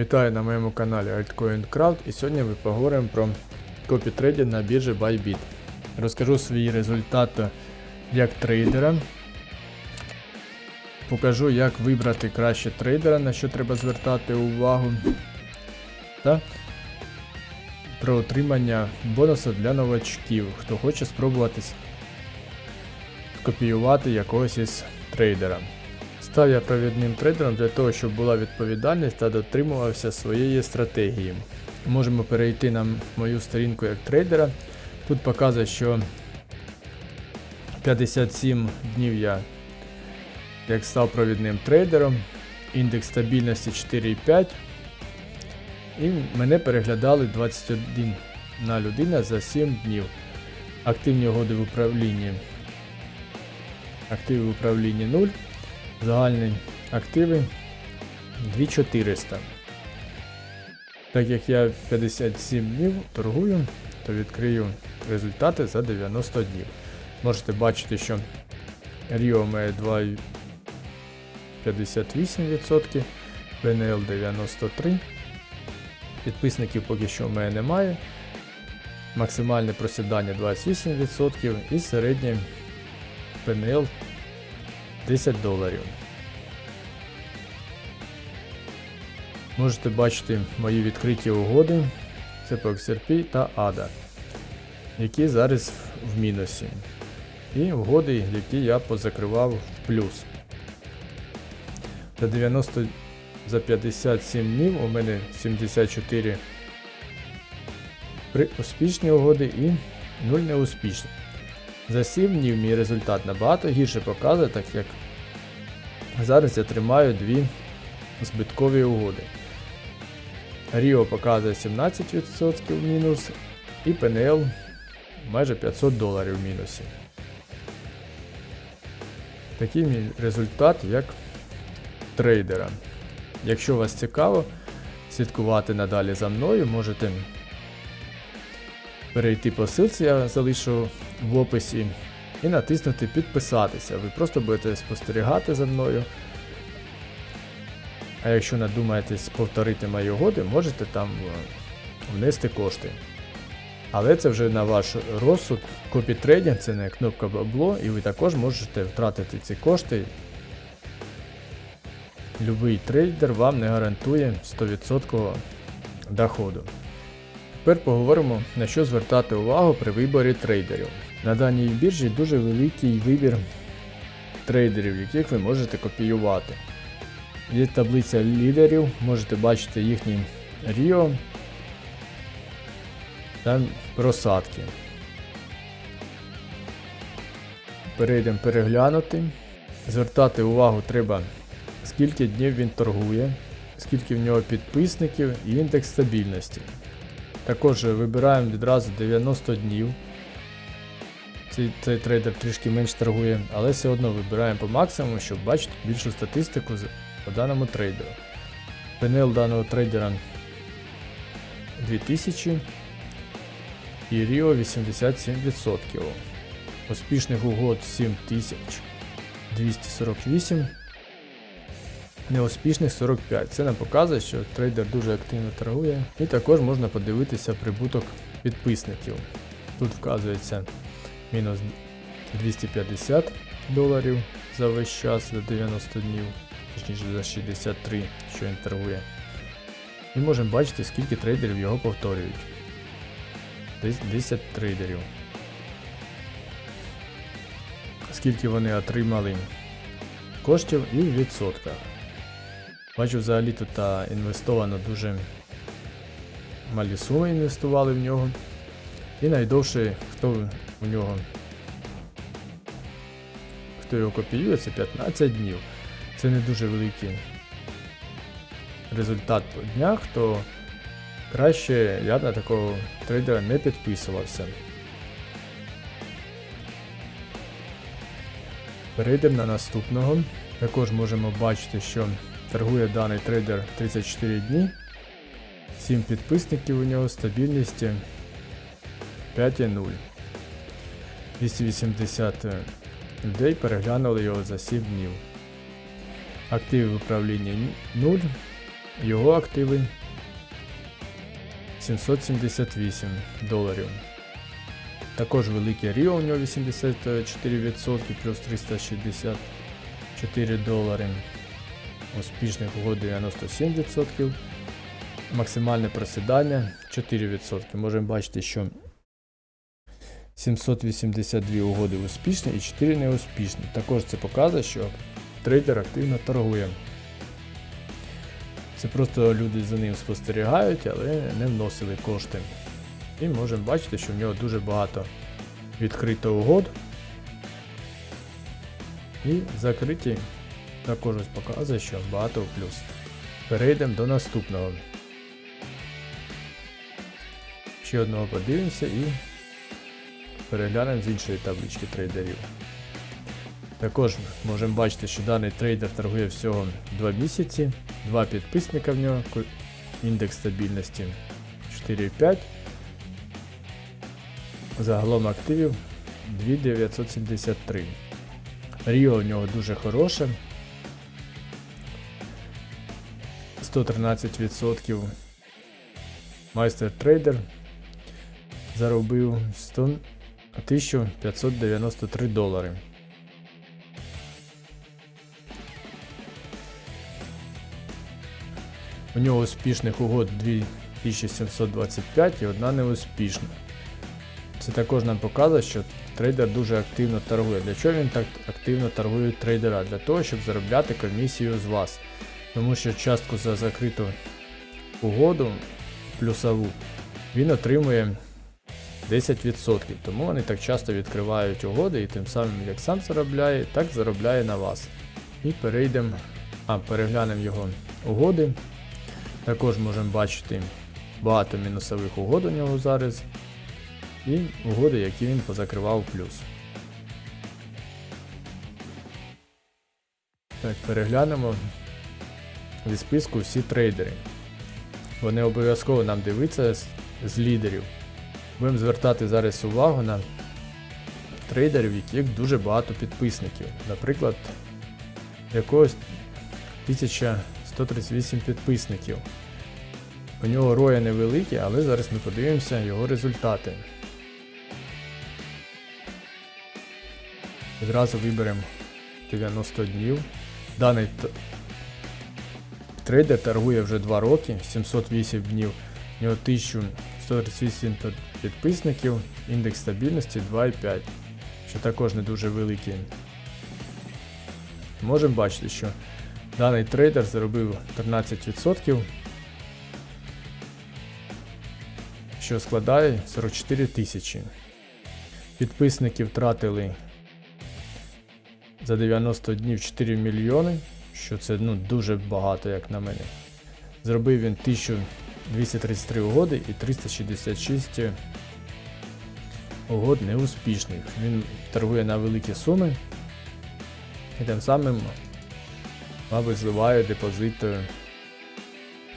Вітаю на моєму каналі Altcoin Crowd і сьогодні ми поговоримо про копітрейдинг на біржі Bybit. Розкажу свої результати як трейдера. Покажу, як вибрати краще трейдера, на що треба звертати увагу. Та про отримання бонусу для новачків, хто хоче спробувати с- скопіювати якогось із трейдера. Став я провідним трейдером для того, щоб була відповідальність та дотримувався своєї стратегії. Можемо перейти на мою сторінку як трейдера. Тут показує, що 57 днів я як став провідним трейдером, індекс стабільності 4,5. І мене переглядали 21 на людина за 7 днів. Активні угоди в управлінні. Активи в управлінні 0. Загальні активи 2400. Так як я 57 днів торгую, то відкрию результати за 90 днів. Можете бачити, що Ріо має 2,58%, БНЛ 93%. Підписників поки що в мене немає. Максимальне просідання 28% і середнє ПНЛ 10 доларів. Можете бачити мої відкриті угоди. Це по XRP та ADA, які зараз в мінусі. І угоди, які я позакривав в плюс. За 90 за 57 днів у мене 74 при успішні угоди і 0 неуспішні. За 7 днів мій результат набагато гірше показує, так як зараз я тримаю дві збиткові угоди. Ріо показує 17% мінус і ПНЛ майже 500 доларів в мінусі. Такий мій результат як трейдера. Якщо вас цікаво слідкувати надалі за мною, можете перейти по ссылці, я залишу в описі, і натиснути підписатися. Ви просто будете спостерігати за мною. А якщо надумаєтесь повторити мої угоди, можете там е, внести кошти. Але це вже на ваш розсуд. Копітрейдинг це не кнопка бабло, і ви також можете втратити ці кошти. Любий трейдер вам не гарантує 100% доходу. Тепер поговоримо на що звертати увагу при виборі трейдерів. На даній біржі дуже великий вибір трейдерів, яких ви можете копіювати. Є таблиця лідерів, можете бачити їхні Ріо та просадки. Перейдемо переглянути. Звертати увагу треба, скільки днів він торгує, скільки в нього підписників і індекс стабільності. Також вибираємо відразу 90 днів. Цей, цей трейдер трішки менш торгує, але все одно вибираємо по максимуму, щоб бачити більшу статистику по даному трейдеру. ПНЛ даного трейдера 2000 і Ріо 87%. Успішних угод 7248. Неуспішних 45. Це нам показує, що трейдер дуже активно торгує. І також можна подивитися прибуток підписників. Тут вказується мінус 250 доларів за весь час за 90 днів, точніше за 63, що він торгує. І можемо бачити, скільки трейдерів його повторюють. Десь 10 трейдерів. Скільки вони отримали коштів і в відсотках. Бачу, взагалі тут інвестовано дуже малі суми інвестували в нього. І найдовше, хто у нього хто його копіює, це 15 днів. Це не дуже великий результат по днях, то краще я на такого трейдера не підписувався. Перейдемо на наступного. Також можемо бачити, що торгує даний трейдер 34 дні. 7 підписників у нього стабільність 5,0. 280 людей переглянули його за 7 днів. Активи в управлінні 0. Його активи 778 доларів. Також великий Ріо у нього 84% плюс 364 долари. Успішних угод 97%. Максимальне просідання 4%. Можемо бачити, що 782 угоди успішні і 4 неуспішні. Також це показує, що трейдер активно торгує. Це просто люди за ним спостерігають, але не вносили кошти. І можемо бачити, що в нього дуже багато відкрито угод. І закриті також ось показує, що багато в плюс. Перейдемо до наступного. Ще одного подивимося і переглянемо з іншої таблички трейдерів. Також можемо бачити, що даний трейдер торгує всього 2 місяці, 2 підписника в нього, індекс стабільності 4,5. Загалом активів 2973. Ріо в нього дуже хороше. 113%. Майстер трейдер заробив 100, 1593 долари. У нього успішних угод 2725 і одна неуспішна. Це також нам показує, що трейдер дуже активно торгує. Для чого він так активно торгує трейдера? Для того, щоб заробляти комісію з вас. Тому що частку за закриту угоду плюсову він отримує 10%. Тому вони так часто відкривають угоди і тим самим як сам заробляє, так заробляє на вас. І перейдемо, а переглянемо його угоди. Також можемо бачити багато мінусових угод у нього зараз. І угоди, які він позакривав плюс. Так, переглянемо зі списку всі трейдери. Вони обов'язково нам дивиться з, з лідерів. Будемо звертати зараз увагу на трейдерів, яких дуже багато підписників. Наприклад, якогось 1138 підписників. У нього роя невеликі, але зараз ми подивимося його результати. Відразу виберемо 90 днів. Даний трейдер торгує вже 2 роки, 708 днів. У нього 1138 підписників, індекс стабільності 2,5, що також не дуже великий. Можемо бачити, що даний трейдер заробив 13%, що складає 44 тисячі. Підписники втратили за 90 днів 4 мільйони, що це ну, дуже багато, як на мене. Зробив він 1233 угоди і 366 угод неуспішних. Він торгує на великі суми і тим самим, мабуть, зливає депозит е,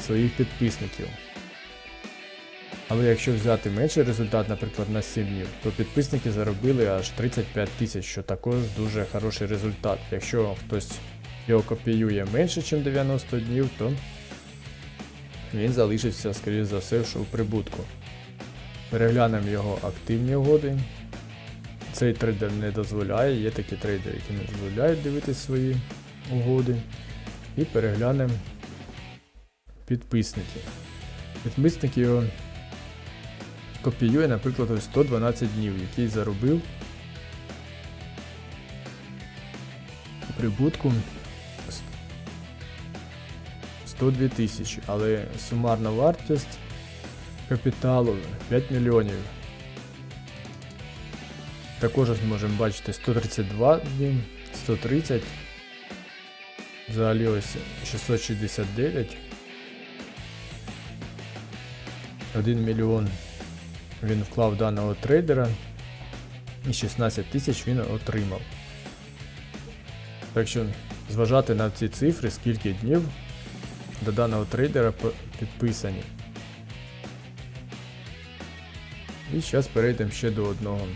своїх підписників. Але якщо взяти менший результат, наприклад, на 7 днів, то підписники заробили аж 35 тисяч, що також дуже хороший результат. Якщо хтось його копіює менше, ніж 90 днів, то він залишиться, скоріш за все, що в прибутку. Переглянемо його активні угоди. Цей трейдер не дозволяє, є такі трейдери, які не дозволяють дивитися свої угоди. І переглянемо підписники. Підписники його копіює, наприклад, 112 днів, який заробив прибутку 102 тисячі, але сумарна вартість капіталу 5 мільйонів. Також можемо бачити 132 дні, 130. Взагалі ось 669. 1 мільйон він вклав даного трейдера і 16 тисяч він отримав. Так що зважати на ці цифри, скільки днів до даного трейдера підписані. І зараз перейдемо ще до одного.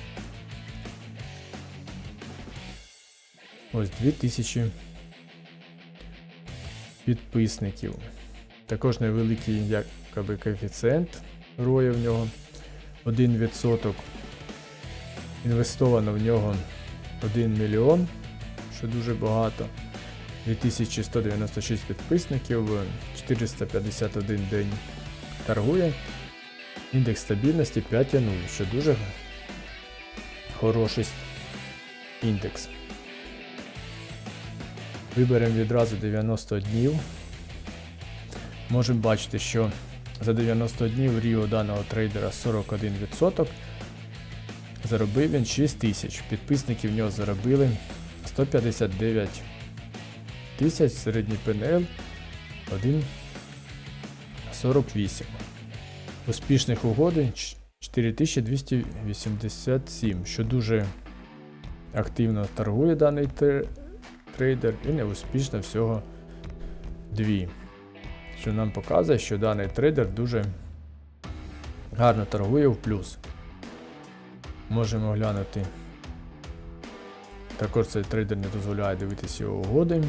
Ось 2000 підписників. Також невеликий якоби, коефіцієнт рою в нього 1%. Інвестовано в нього 1 мільйон, що дуже багато. 2196 підписників, 451 день торгує. Індекс стабільності 5,0, що дуже хороший індекс. Виберемо відразу 90 днів. Можемо бачити, що за 90 днів ріо даного трейдера 41%. Заробив він 6 тисяч. Підписники в нього заробили 159 тисяч, середній ПНЛ 1,48. Успішних угодень 4287, що дуже активно торгує даний трейдер і неуспішно всього 2. Що нам показує, що даний трейдер дуже гарно торгує в плюс. Можемо глянути. Також цей трейдер не дозволяє дивитися його угоди.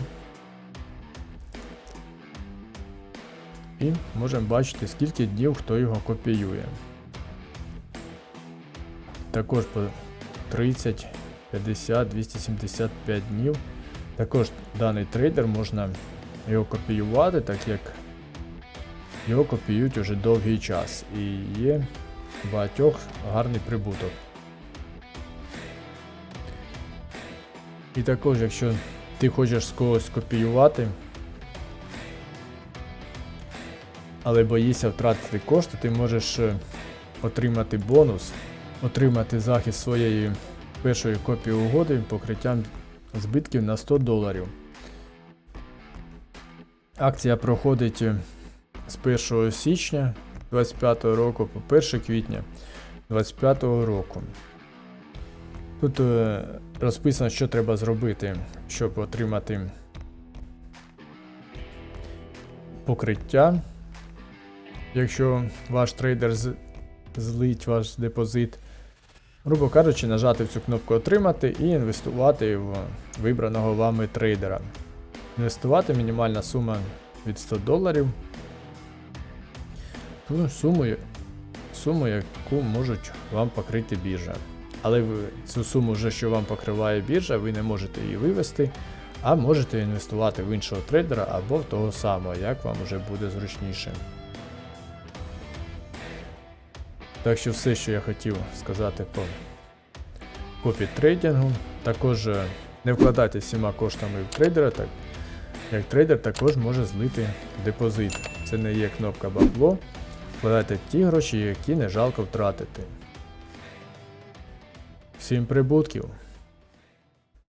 І можемо бачити, скільки днів хто його копіює. Також по 30, 50, 275 днів. Також даний трейдер можна його копіювати, так як його копіюють уже довгий час і є багатьох гарний прибуток. І також, якщо ти хочеш з когось копіювати, але боїшся втратити кошти, ти можеш е, отримати бонус, отримати захист своєї першої копії угоди покриттям збитків на 100 доларів. Акція проходить е, з 1 січня 2025 року по 1 квітня 2025 року. Тут е, розписано, що треба зробити, щоб отримати покриття. Якщо ваш трейдер з- злить ваш депозит, грубо кажучи, нажати цю кнопку Отримати і інвестувати в вибраного вами трейдера. Інвестувати мінімальна сума від 100 доларів. Ту суму, суму, яку можуть вам покрити біржа. Але цю суму, вже, що вам покриває біржа, ви не можете її вивести, а можете інвестувати в іншого трейдера або в того самого, як вам вже буде зручніше. Так що все, що я хотів сказати по копі трейдингу. Також е, не вкладайте всіма коштами в трейдера, так як трейдер також може злити депозит. Це не є кнопка бабло. Вкладайте ті гроші, які не жалко втратити. Всім прибутків!